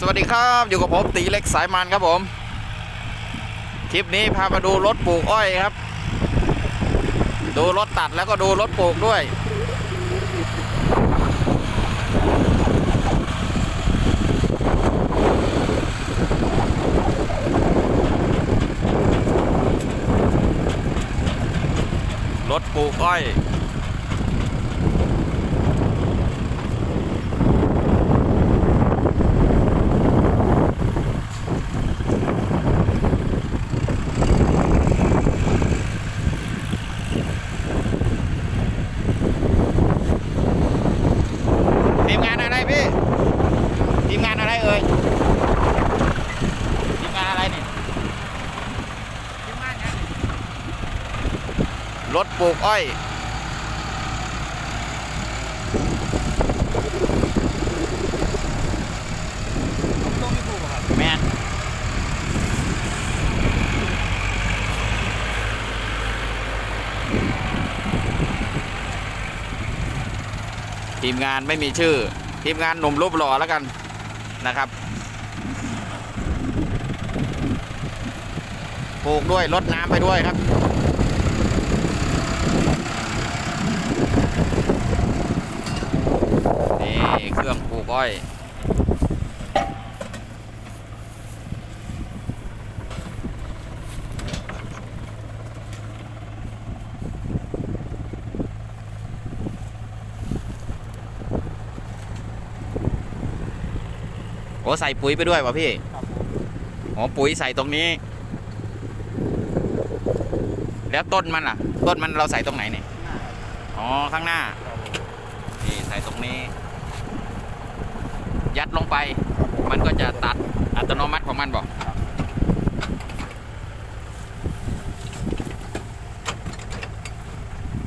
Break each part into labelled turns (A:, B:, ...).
A: สวัสดีครับอยู่กับผมตีเล็กสายมันครับผม คลิปนี้พามาดูรถปลูกอ้อยครับ ดูรถตัดแล้วก็ดูรถปลูกด้วย รถปลูกอ้อย ทีมงานอะไรพี่ ทีมงานอะไรเอ่ย ทีมงานอะไรนี่
B: ทีมงานยัง
A: รถ ปลูกอ้อย
B: ต้องมีผู้ครับ
A: แมนทีมงานไม่มีชื่อ ทีมงานหนุ่มรูปหล่อแล้วกันนะครับปลูกด้วยรดน้ำไปด้วยครับ นี่เครื่องปลู กอ้อย โอ้ใส่ปุ๋ยไปด้วยวะพี่
B: ครับผม
A: อ๋อปุ๋ยใส่ตรงนี้ แล้วต้นมันล่ะ ต้นมันเราใส่ตรงไหนเนี่ย
B: หน้า
A: อ๋อ ข้างหน้า
B: ครับผม
A: นี่ ใส่ตรงนี้ ยัดลงไป มันก็จะตัดอัตโนมัติของมันบอก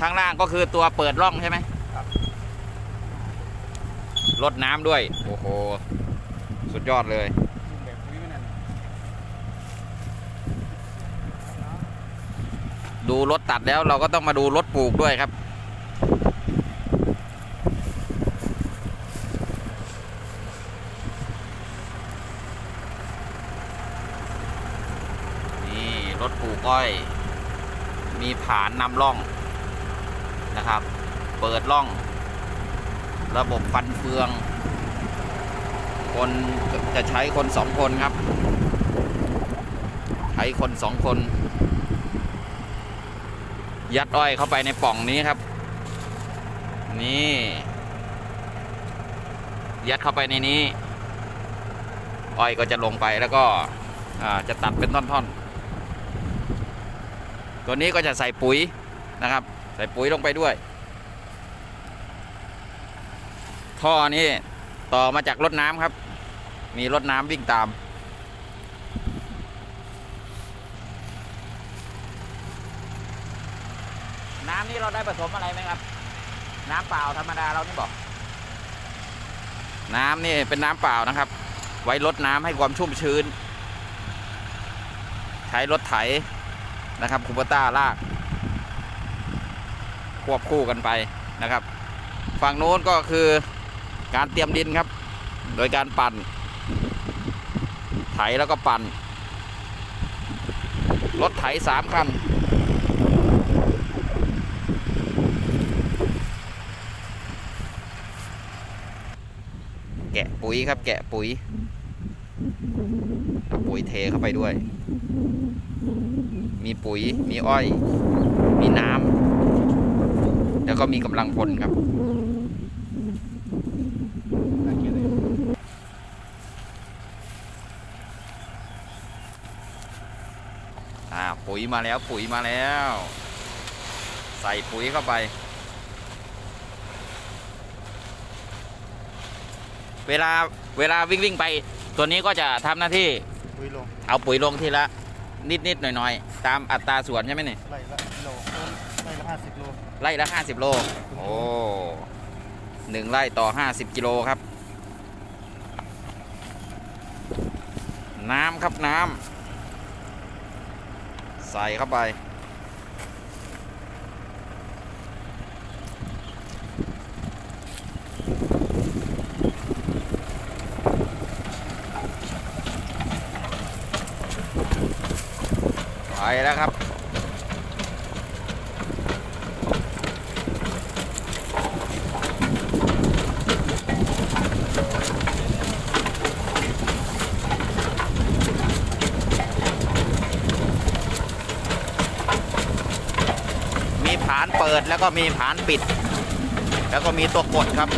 A: ข้างล่างก็คือตัวเปิดร่องใช่ไหม
B: ครับ
A: ลดน้ำด้วย โอ้โห สุดยอดเลย
B: ทีมแบบนี้ไม่นั่น
A: ดูรถตัดแล้วเราก็ต้องมาดูรถปลูกด้วยครับ นี่ รถปลูกอ้อยมีผานนำร่องนะครับ เปิดร่อง ระบบฟันเฟือง คนจะใช้คนสองคนครับ ใช้คนสองคน ยัดอ้อยเข้าไปในป่องนี้ครับ นี่ ยัดเข้าไปในนี้ อ้อยก็จะลงไปแล้วก็จะตัดเป็นท่อนๆ ตัวนี้ก็จะใส่ปุ๋ยนะครับ ใส่ปุ๋ยลงไปด้วย ท่อนี้ต่อมาจากรถน้ำครับ มีรถน้ำวิ่งตาม น้ำนี่เราได้ผสมอะไรไหมครับ น้ำเปล่าธรรมดาเรานี่บอก น้ำนี่เป็นน้ำเปล่านะครับ ไว้ลดน้ำให้ความชุ่มชื้น ใช้รถไถ นะครับคูปต้าลาก ควบคู่กันไปนะครับ ฝั่งโน้นก็คือการเตรียมดินครับ โดยการปั่น ไถแล้วก็ปั่น รถไถสามคันแกะปุ๋ยครับ แกะปุ๋ยเอาปุ๋ยเทเข้าไปด้วย มีปุ๋ย มีอ้อย มีน้ำ แล้วก็มีกำลังพลครับ
B: น่าเกลียดเลย
A: อ่า ปุ๋ยมาแล้ว ปุ๋ยมาแล้ว ใส่ปุ๋ยเข้าไปเวลาเวลาวิ่งวิ่งไป ตัวนี้ก็จะทำหน้าที่
B: คุยลง
A: เอาปุ๋ยลงทีละ นิดนิดหน่อยหน่อยๆ ตามอัตราส่วนใช่ไหมเนี่ย
B: ไล่ละกิโลไล่ละห้าสิบโล
A: ไร่ละห้าสิบโล โอ้หนึ่งไร่ต่อห้าสิบกิโลครับ น้ำครับน้ำใส่เข้าไป ไปแล้วครับ มีผานเปิดแล้วก็มีผานปิด แล้วก็มีตัวกดครับ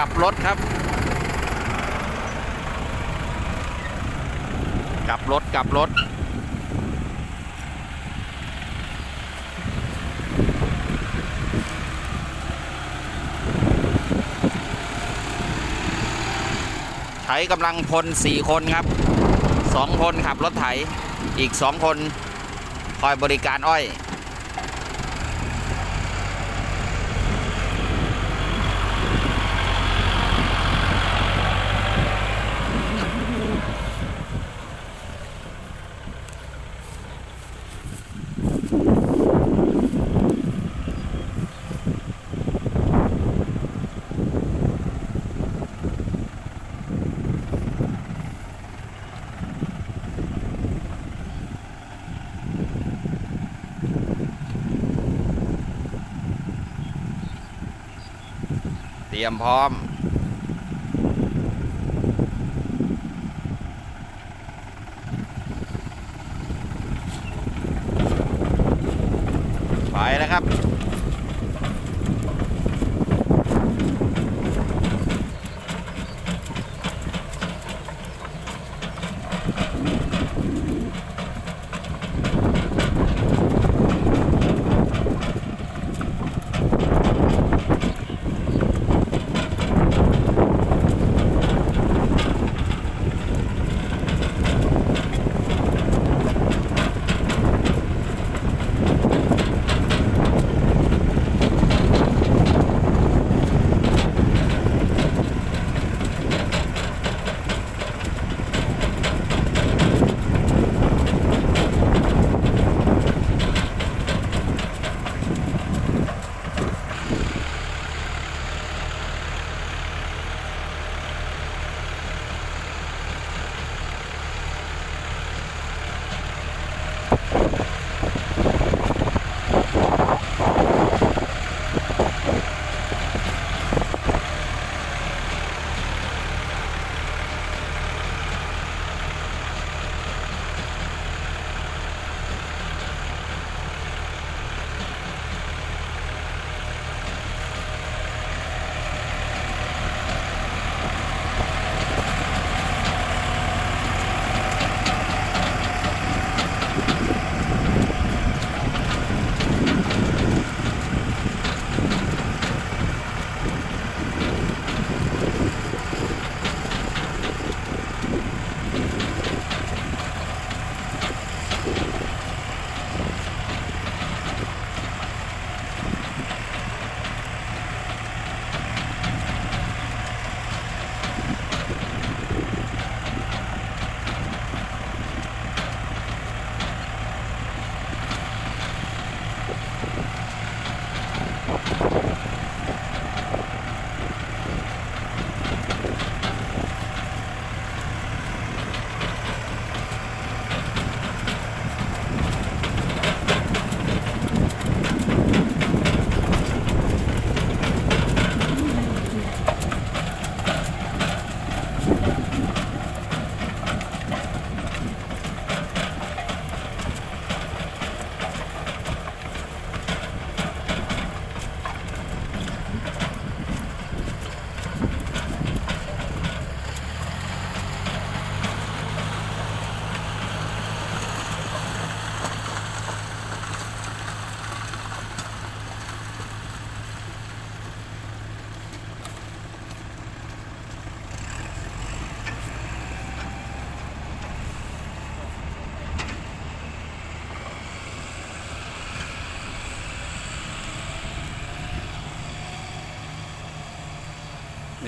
A: กลับรถครับ กลับรถกลับรถใช้กำลังพลสี่คนครับสองคนขับรถไถ อีกสองคนคอยบริการอ้อย ตรียมพร้อม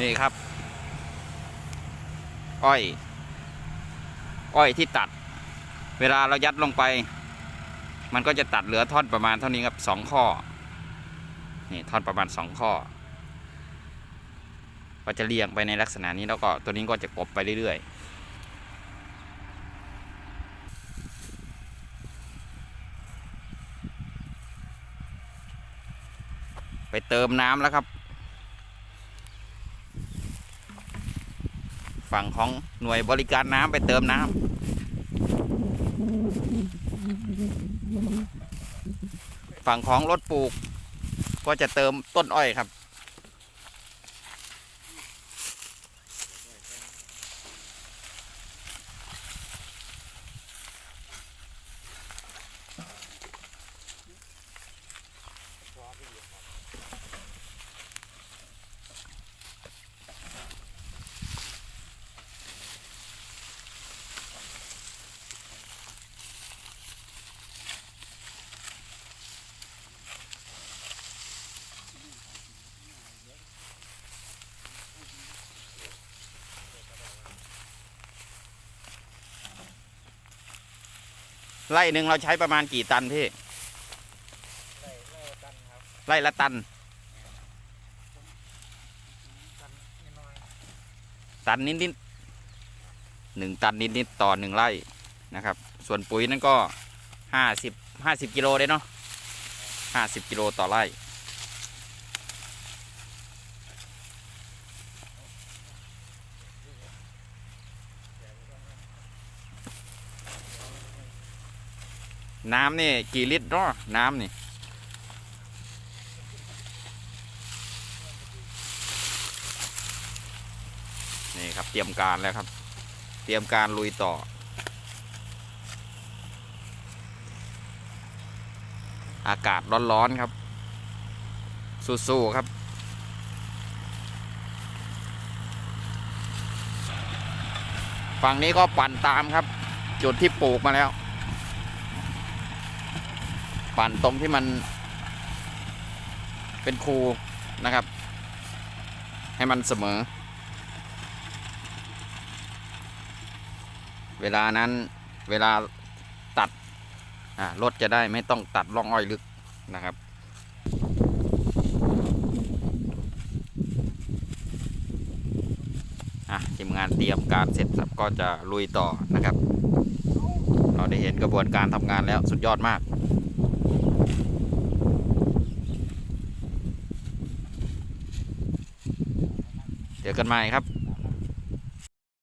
A: นี่ครับ อ้อย อ้อยที่ตัด เวลาเรายัดลงไป มันก็จะตัดเหลือท่อนประมาณเท่านี้ครับสองข้อ นี่ท่อนประมาณสองข้อ ก็จะเรียงไปในลักษณะนี้แล้วก็ตัวนี้ก็จะกบไปเรื่อยๆไปเติมน้ำแล้วครับ ฝั่งของหน่วยบริการน้ำไปเติมน้ำฝั่งของรถปลูก ก็จะเติมต้นอ้อยครับ ไร่หนึ่งเราใช้ประมาณกี่ตันพี่
B: ไล่ไล่ตันครับ
A: ไร่ละตัน
B: ตันน้อย
A: ตันนิดนิดๆหนึ่งตันนิดนิดๆต่อหนึ่งไร่นะครับ ส่วนปุ๋ยนั่นก็ห้าสิบห้าสิบกิโลได้เนาะห้าสิบกิโลต่อไร่ น้ำนี่กี่ลิตรเนาะน้ำนี่นี่ครับเตรียมการแล้วครับ เตรียมการลุยต่อ อากาศร้อนๆครับ สู้ๆครับฝั่งนี้ก็ปั่นตามครับ จุดที่ปลูกมาแล้ว ปั่นตรงที่มันเป็นคูนะครับ ให้มันเสมอ เวลานั้นเวลาตัดรถจะได้ไม่ต้องตัดร่องอ้อยลึกนะครับอะทีมงานเตรียมการเสร็จสับก็จะลุยต่อนะครับ เราได้เห็นกระบวนการทำงานแล้วสุดยอดมาก จอกันใหม่ครับ